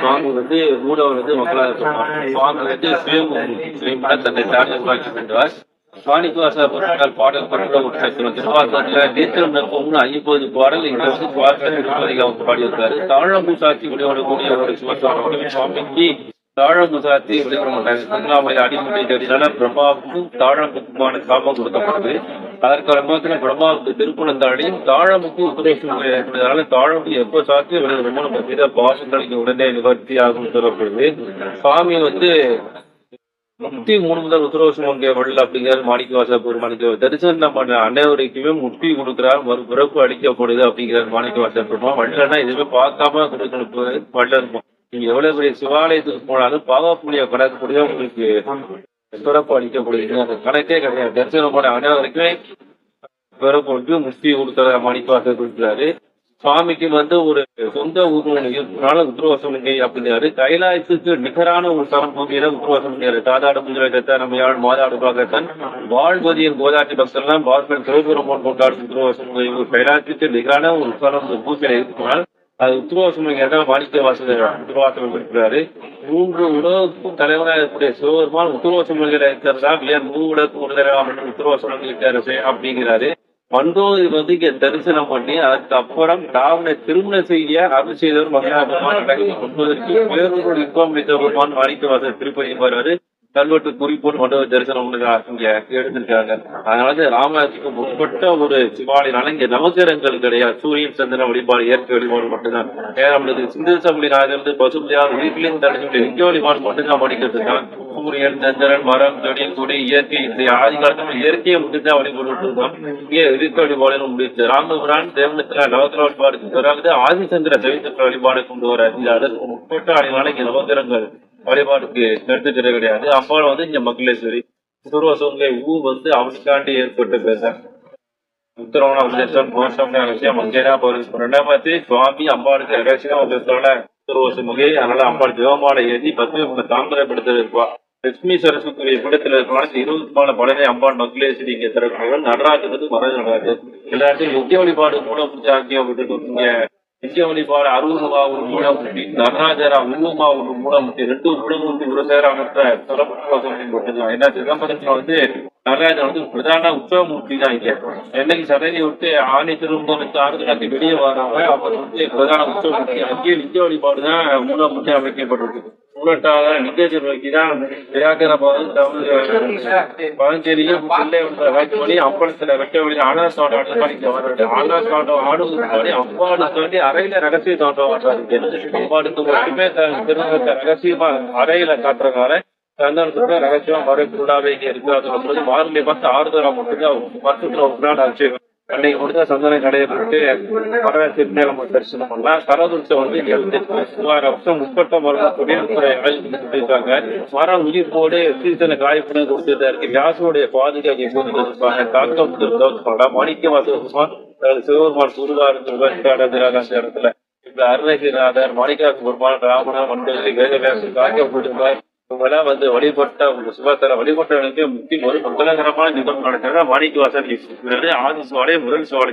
சுவாமி வந்து மூலவர் வந்து மக்களாக சுவாமி வந்து தன்னை பாடல் பற்ற ஒரு திருவாசகத்துல நேத்திரம் ஐம்பது பாடல் இங்க வந்து சுவாச திருப்பதிக்கு அவங்க பாடியிருக்காரு. விளையாடக்கூடிய ஒரு சிவசுவாமி சுவாமிக்கு விளையாட மாட்டாங்க திருவண்ணாமலை அடிமுறை தேடினால தாழம்புக்குமான சாபம் கொடுக்கப்பட்டது. அதற்கு வரும்போது பிரம்மாவுக்கு திருக்குணந்தாடியும் தாழமுக்கு உபதேசம் ஏற்படுவதால தாழம்பு எப்போ சாத்தி ரொம்ப நம்ம செய்த பாசங்களுக்கு உடனே நிவர்த்தி ஆகும் சொல்லப்படுது. சுவாமி வந்து முக்தி மூணு முதல் உத்தரவசம் அங்கே வரல அப்படிங்கிறார் மாணிக்கவாச பெருமானுக்கு தரிசனம் பண்ண அனைவருக்குமே முக்தி கொடுக்கிறார் மறு பிறப்பு அளிக்கப்படுது அப்படிங்கிறார் மாணிக்கவாச பெருமான் வள்ளல்னா எதுவுமே பார்க்காம கொடுக்கணும் வள்ளல் நீங்க எவ்வளவு பெரிய சிவாலயத்துக்கு போனாலும் பாவ புண்ணிய கடக்கக்கூடிய உங்களுக்கு பிறப்பு அளிக்கப்படுகிறது அந்த கணக்கே கிடையாது. தரிசனம் பண்ண அனைவருக்குமே பிறப்பு முஸ்தி முக்தி கொடுக்கிற மாணிக்கவாசர் சுவாமிக்கு வந்து ஒரு சொந்த ஊர் ஒண்ணு இருக்கனால அப்படிங்கிறாரு கைலாயத்துக்கு நிகரான ஒரு தரம் பூமியில உத்தரவாசலிங்காரு தாதாடு முந்திரை நம்ம யாழ் மாதாடு பாகத்தான் வாழ்வதியின் கோதாட்டி பக்தர்லாம் பார்ப்பன் சிவபெருமான் கொண்டாடும் உத்தரவாசலிங்கை ஒரு கைலாயத்துக்கு நிகரான ஒரு தரம் பூமியில இருக்கனால் அது உத்தரவாசலிங்க என்ற மாணிக்க வாசகர் உத்தரவாசம் இருக்கிறாரு மூன்று உலகத்துக்கும் தலைவராக இருக்கக்கூடிய சிவபெருமான் உத்தரவாசலிங்க இருக்கிறதா? ஏன் மூணு உலகத்துக்கும் உடனே உத்தரவாசலிங்க அப்படிங்கிறாரு. வந்தோர் வந்து இங்க தரிசனம் பண்ணி அதுக்கு அப்புறம் ராவண திருமணம் செய்ய அருள் செய்தவர் மகனாபெருமான் வேறொரு இன்பம் வைத்த பெருமான் வாடிக்கை வாசகர் திருப்பதி வருவாரு. கல்வெட்டு குறிப்போடு மட்டும் தரிசனம் இங்க எடுத்திருக்காங்க. அதனால ராமாயணத்துக்கு முற்பட்ட ஒரு சிவாலயனால இங்க நவகிரகங்கள் கிடையாது. சூரியன் சந்திரன் வழிபாடு இயற்கை வழிபாடு மட்டும்தான். ஏன் நம்மளுக்கு சிந்து சமணி நாயகர் பசுமையார் உயிர்களின் தடைஞ்சு லிங்க வழிபாடு மட்டும்தான் படிக்கிறது தான் சூரியன் சந்திரன் மரம் செடி கொடி இயற்கை இந்த ஆதி காலத்துல இயற்கையை மட்டும்தான் வழிபட்டு இருக்கோம் இங்கே இயற்கை வழிபாடு முடிச்சு ராமபுரான் தேவனத்துல நவகிர வழிபாடு பிறகு ஆதிசந்திர தேவசந்திர வழிபாடு கொண்டு வர இந்த அடுத்து முற்பட்ட ஆடினால இங்க நவகிரகங்கள் வழிபாட்டுக்கு எடுத்துக்கிறது கிடையாது. அம்பாள் வந்து இங்க மகளேஸ்வரி துருவசோங்க ஊ வந்து அவனுக்காண்டி ஏற்பட்டு பேச. உத்தரவன உபதேசம் மோசம் விஷயம். மங்கேனா போறது ரெண்டாமத்து சுவாமி அம்பாளுக்கு ரகசியம் உபதேசத்தோட துருவசமுகை அதனால அம்பாள் தேவமான ஏற்றி பத்து தாமரப்படுத்த இருப்பா லட்சுமி சரஸ்வதி பீடத்துல இருக்கனால இருபத்தி நாலு பழனி அம்பான் மங்களேஸ்வரி இங்க திறக்கிறாங்க நடராஜ் வந்து மர நடராஜ் எல்லாத்தையும் முக்கிய வழிபாடு மூலம் சாக்கியம் விட்டு இங்க நித்திய வழிபாடு அருவமா ஒரு மூலம் நடராஜரா உருவமா ஒரு மூலமூர்த்தி ரெண்டு மூலமூர்த்தி ஒரு சேராமற்ற சிறப்பு என்ன சிதம்பரத்துல வந்து நடராஜர் வந்து பிரதான உற்சவமூர்த்தி தான் இங்க என்னைக்கு சரணி விட்டு ஆணி திரும்ப ஆறுதலாக்கி வெளியே வராங்க அவர் வந்து பிரதான உற்சவமூர்த்தி அங்கே நிஜ வழிபாடு தான் மூலமூர்த்தி அமைக்கப்பட்டிருக்கு. மூலட்டாக நிகழ்ச்சி நோக்கி தான் வியாக்கர பழஞ்சேரியும் பிள்ளை வைக்கபடி அப்பளத்துல வைக்க வேண்டிய ஆனார் தோட்டம் படிக்க தோட்டம் ஆடுவதற்கு வேண்டி அறையில ரகசிய தோட்டம் வர்றாரு மட்டுமே திருமணத்தை ரகசியமா அறையில காட்டுறதுனால சந்தனத்துக்கு ரகசியம் வரக்கூடாது இங்க இருக்கிறது சொல்றது மார்கழி பார்த்து ஆறுதலா மட்டும்தான் வருஷத்துல ஒரு நாள் ஆச்சு. அன்னைக்கு மட்டும் சந்தன கடையை போட்டு பறவை திருநேரம் தரிசனம் பண்ணலாம். கரதுர்ச்சை வந்து இங்க வந்து சுமார் வருஷம் முப்பட்ட வருடம் சொல்லியிருக்காங்க மரம் உயிர் போடு சீசனை காயப்பட கொடுத்துட்டு இருக்கு. வியாசனுடைய பாதுகாப்பு கொண்டு இருப்பாங்க காக்கம் மாணிக்க வாசகமான் சிவபெருமான் சுருவாரு அந்த இடத்துல. இப்ப அருணகிரிநாதர் மாணிக்க பெருமான் ராமனா மண்டலி வேதவியாசன் காக்கம் போட்டுருப்பார். இவங்கெல்லாம் வந்து வழிபட்ட உங்க சுபத்தர வழிபட்டவனுக்கு முக்தி ஒரு மங்களகரமான நிபந்தம் நடக்கிறது. மாணிக்க வாசல் ஆதி சுவாலை முதல் சுவாலை